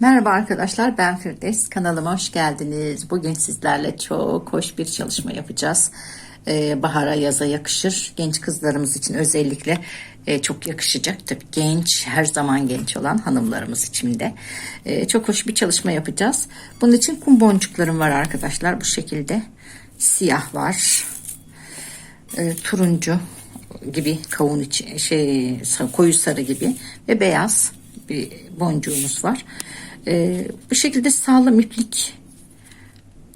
Merhaba arkadaşlar ben Firdevs kanalıma hoş geldiniz. Bugün sizlerle çok hoş bir çalışma yapacağız. Ee, bahara yaza yakışır. Genç kızlarımız için özellikle e, çok yakışacak. Tabii genç her zaman genç olan hanımlarımız için de e, çok hoş bir çalışma yapacağız. Bunun için kum boncuklarım var arkadaşlar bu şekilde. Siyah var. E, turuncu gibi kavun içi şey koyu sarı gibi ve beyaz bir boncuğumuz var. Ee, bu şekilde sağlam iplik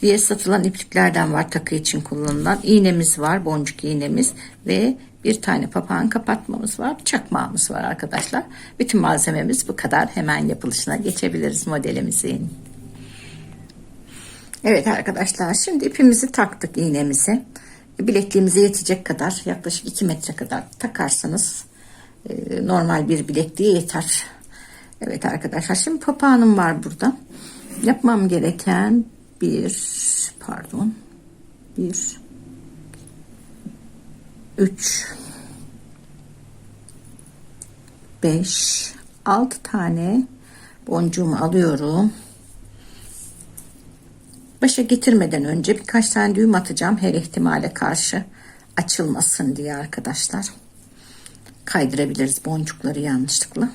diye satılan ipliklerden var takı için kullanılan. iğnemiz var boncuk iğnemiz ve bir tane papağan kapatmamız var. Çakmağımız var arkadaşlar. Bütün malzememiz bu kadar. Hemen yapılışına geçebiliriz modelimizin. Evet arkadaşlar şimdi ipimizi taktık iğnemizi. Bilekliğimize yetecek kadar yaklaşık 2 metre kadar takarsanız e, normal bir bilekliğe yeter. Evet arkadaşlar şimdi papağanım var burada. Yapmam gereken bir pardon bir üç beş altı tane boncuğumu alıyorum. Başa getirmeden önce birkaç tane düğüm atacağım her ihtimale karşı açılmasın diye arkadaşlar. Kaydırabiliriz boncukları yanlışlıkla.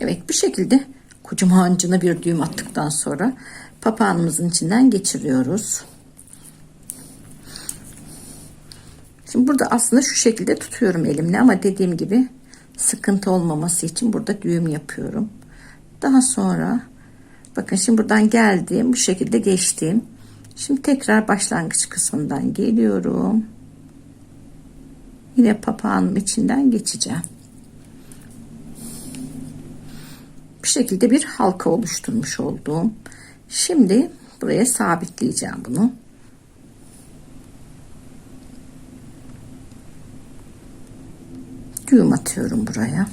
Evet bu şekilde kocaman bir düğüm attıktan sonra papağanımızın içinden geçiriyoruz. Şimdi burada aslında şu şekilde tutuyorum elimle ama dediğim gibi sıkıntı olmaması için burada düğüm yapıyorum. Daha sonra bakın şimdi buradan geldiğim bu şekilde geçtiğim. Şimdi tekrar başlangıç kısmından geliyorum. Yine papağanım içinden geçeceğim. Bu şekilde bir halka oluşturmuş oldum. Şimdi buraya sabitleyeceğim bunu. Düğüm atıyorum buraya.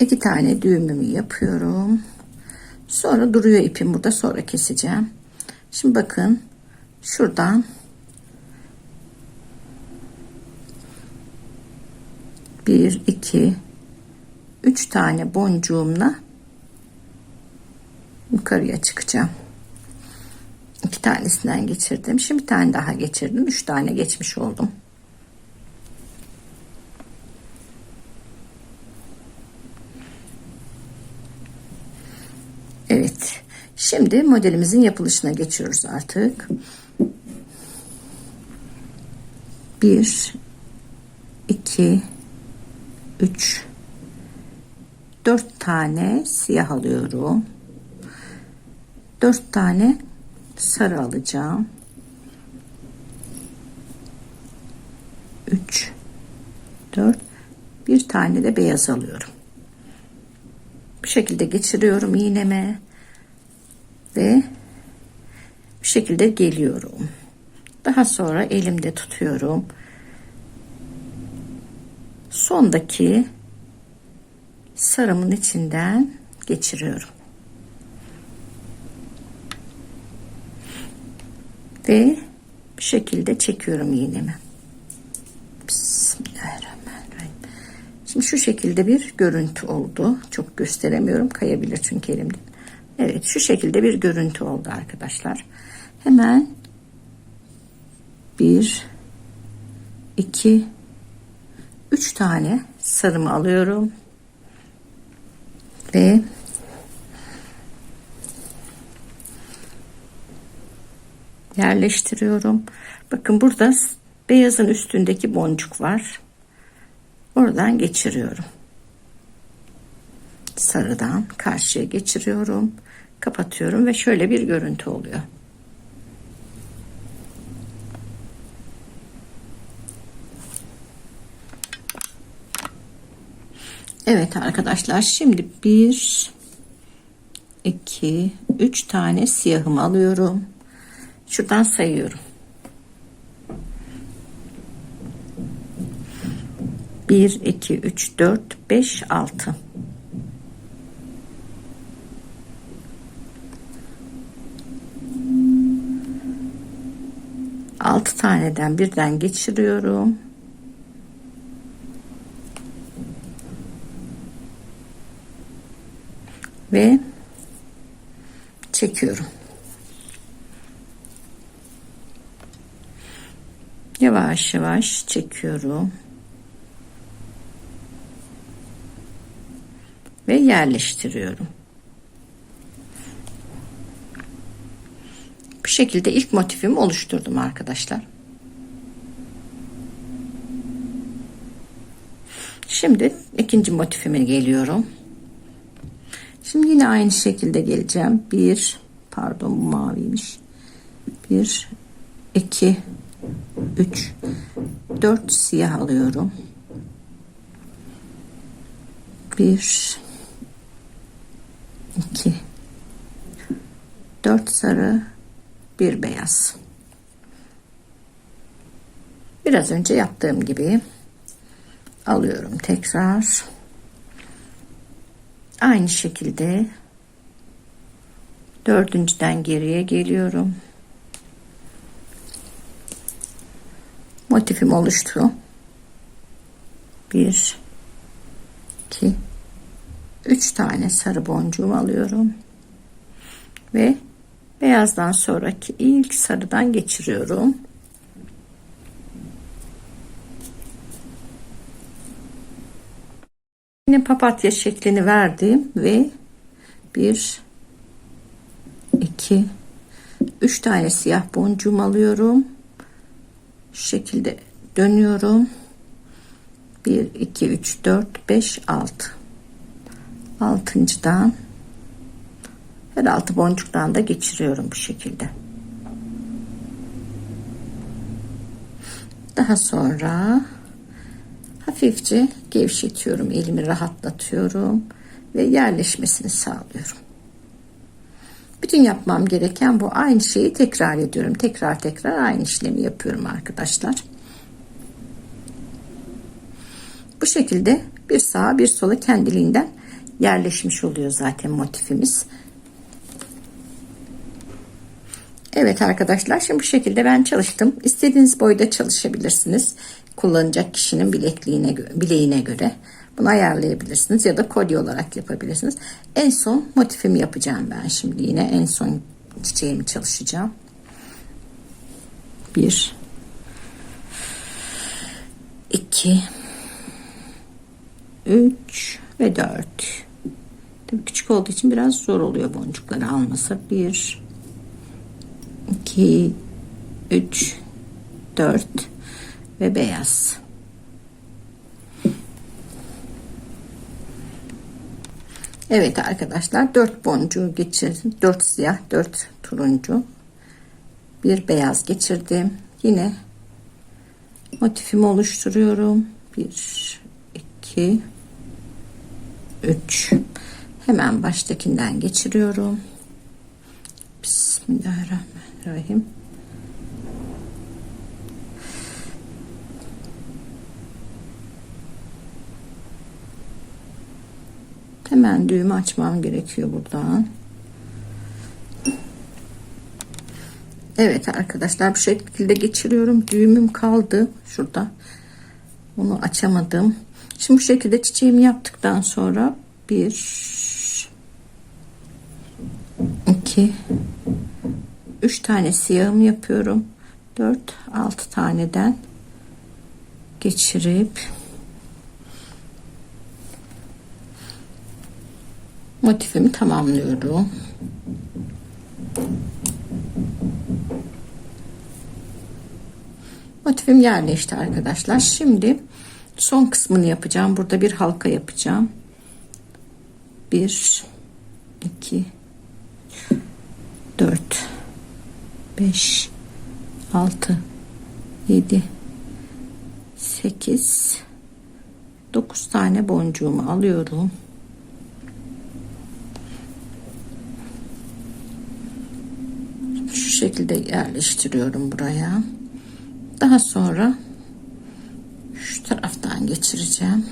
İki tane düğümümü yapıyorum. Sonra duruyor ipim burada sonra keseceğim. Şimdi bakın şuradan bir iki üç tane boncuğumla yukarıya çıkacağım. İki tanesinden geçirdim. Şimdi bir tane daha geçirdim. Üç tane geçmiş oldum. Evet. Şimdi modelimizin yapılışına geçiyoruz artık. Bir, iki, üç, dört tane siyah alıyorum. Dört tane sarı alacağım. Üç, dört, bir tane de beyaz alıyorum. Bu şekilde geçiriyorum iğneme ve bu şekilde geliyorum. Daha sonra elimde tutuyorum. Sondaki sarımın içinden geçiriyorum. Ve bu şekilde çekiyorum iğnemi. Bismillahirrahmanirrahim. Şimdi şu şekilde bir görüntü oldu. Çok gösteremiyorum. Kayabilir çünkü elimde. Evet şu şekilde bir görüntü oldu arkadaşlar. Hemen bir iki üç tane sarımı alıyorum ve yerleştiriyorum. Bakın burada beyazın üstündeki boncuk var. Oradan geçiriyorum. Sarıdan karşıya geçiriyorum. Kapatıyorum ve şöyle bir görüntü oluyor. Evet arkadaşlar şimdi bir iki üç tane siyahımı alıyorum. Şuradan sayıyorum. Bir, iki, üç, dört, beş, altı. 6 taneden birden geçiriyorum. Ve çekiyorum. Yavaş yavaş çekiyorum. Ve yerleştiriyorum. Bu şekilde ilk motifimi oluşturdum arkadaşlar. Şimdi ikinci motifime geliyorum. Şimdi yine aynı şekilde geleceğim. Bir, pardon bu maviymiş. Bir, iki, üç, dört siyah alıyorum. Bir, iki, dört sarı, bir beyaz. Biraz önce yaptığım gibi alıyorum tekrar. Aynı şekilde dördüncüden geriye geliyorum. Motifim oluştu. Bir, iki, üç tane sarı boncuğum alıyorum. Ve beyazdan sonraki ilk sarıdan geçiriyorum. Yine papatya şeklini verdim ve bir iki üç tane siyah boncuğum alıyorum. Şu şekilde dönüyorum. 1 2 3 4 5 6 altıncıdan her altı boncuktan da geçiriyorum bu şekilde. Daha sonra hafifçe gevşetiyorum. Elimi rahatlatıyorum ve yerleşmesini sağlıyorum. Bütün yapmam gereken bu. Aynı şeyi tekrar ediyorum. Tekrar tekrar aynı işlemi yapıyorum arkadaşlar. Bu şekilde bir sağa bir sola kendiliğinden yerleşmiş oluyor zaten motifimiz. Evet arkadaşlar şimdi bu şekilde ben çalıştım. İstediğiniz boyda çalışabilirsiniz. Kullanacak kişinin bilekliğine bileğine göre. Bunu ayarlayabilirsiniz ya da kolye olarak yapabilirsiniz. En son motifimi yapacağım ben şimdi yine en son çiçeğimi çalışacağım. Bir, iki, üç ve dört. Tabii küçük olduğu için biraz zor oluyor boncukları alması. Bir, 2 3 4 ve beyaz. Evet arkadaşlar 4 boncuğu geçirdim. 4 siyah, 4 turuncu. Bir beyaz geçirdim. Yine motifimi oluşturuyorum. 1 2 3 Hemen baştakinden geçiriyorum. Bismillahirrahmanirrahim. Hemen düğümü açmam gerekiyor buradan. Evet arkadaşlar bu şekilde geçiriyorum. Düğümüm kaldı şurada. Onu açamadım. Şimdi bu şekilde çiçeğimi yaptıktan sonra bir 2 3 tane siyahım yapıyorum. 4 6 taneden geçirip motifimi tamamlıyorum. Motifim yerleşti arkadaşlar. Şimdi son kısmını yapacağım. Burada bir halka yapacağım. 1 2 4 5 6 7 8 9 tane boncuğumu alıyorum. Şu şekilde yerleştiriyorum buraya. Daha sonra şu taraftan geçireceğim.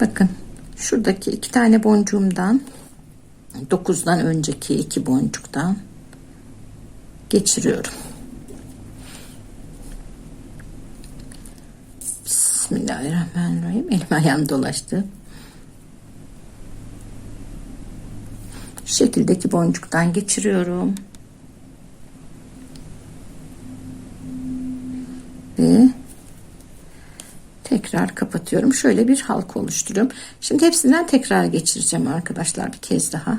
Bakın şuradaki iki tane boncuğumdan 9'dan önceki iki boncuktan geçiriyorum. Bismillahirrahmanirrahim. Elim ayağım dolaştı. Şu şekildeki boncuktan geçiriyorum. Ve tekrar kapatıyorum. Şöyle bir halka oluşturuyorum. Şimdi hepsinden tekrar geçireceğim arkadaşlar bir kez daha.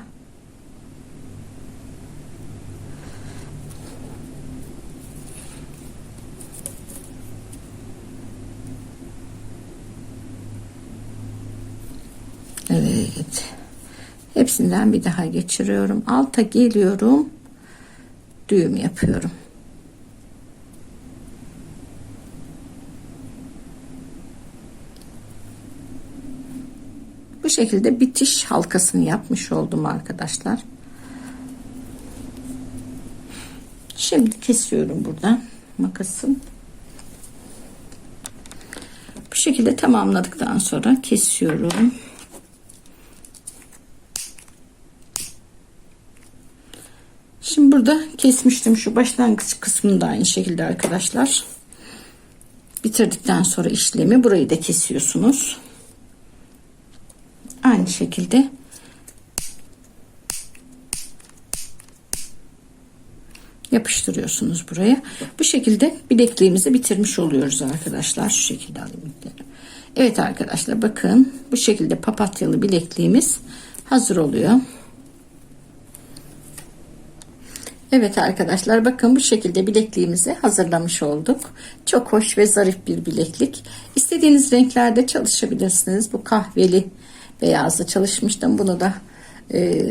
Evet. Hepsinden bir daha geçiriyorum. Alta geliyorum. Düğüm yapıyorum. Şekilde bitiş halkasını yapmış oldum arkadaşlar. Şimdi kesiyorum buradan makasım. Bu şekilde tamamladıktan sonra kesiyorum. Şimdi burada kesmiştim şu başlangıç kısmını da aynı şekilde arkadaşlar. Bitirdikten sonra işlemi burayı da kesiyorsunuz. Aynı şekilde yapıştırıyorsunuz buraya. Bu şekilde bilekliğimizi bitirmiş oluyoruz arkadaşlar. Şu şekilde alayım. Evet arkadaşlar bakın bu şekilde papatyalı bilekliğimiz hazır oluyor. Evet arkadaşlar bakın bu şekilde bilekliğimizi hazırlamış olduk. Çok hoş ve zarif bir bileklik. İstediğiniz renklerde çalışabilirsiniz. Bu kahveli beyazla çalışmıştım. Bunu da e,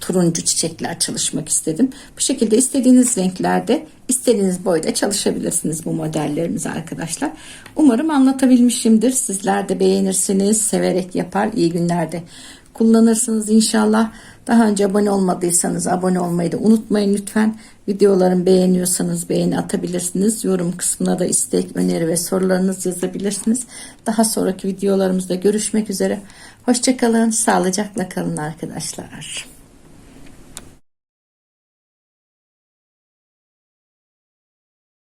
turuncu çiçekler çalışmak istedim. Bu şekilde istediğiniz renklerde istediğiniz boyda çalışabilirsiniz bu modellerimizi arkadaşlar. Umarım anlatabilmişimdir. Sizler de beğenirsiniz, severek yapar. İyi günlerde kullanırsınız inşallah. Daha önce abone olmadıysanız abone olmayı da unutmayın lütfen. Videolarımı beğeniyorsanız beğeni atabilirsiniz. Yorum kısmına da istek, öneri ve sorularınızı yazabilirsiniz. Daha sonraki videolarımızda görüşmek üzere. Hoşçakalın, sağlıcakla kalın arkadaşlar.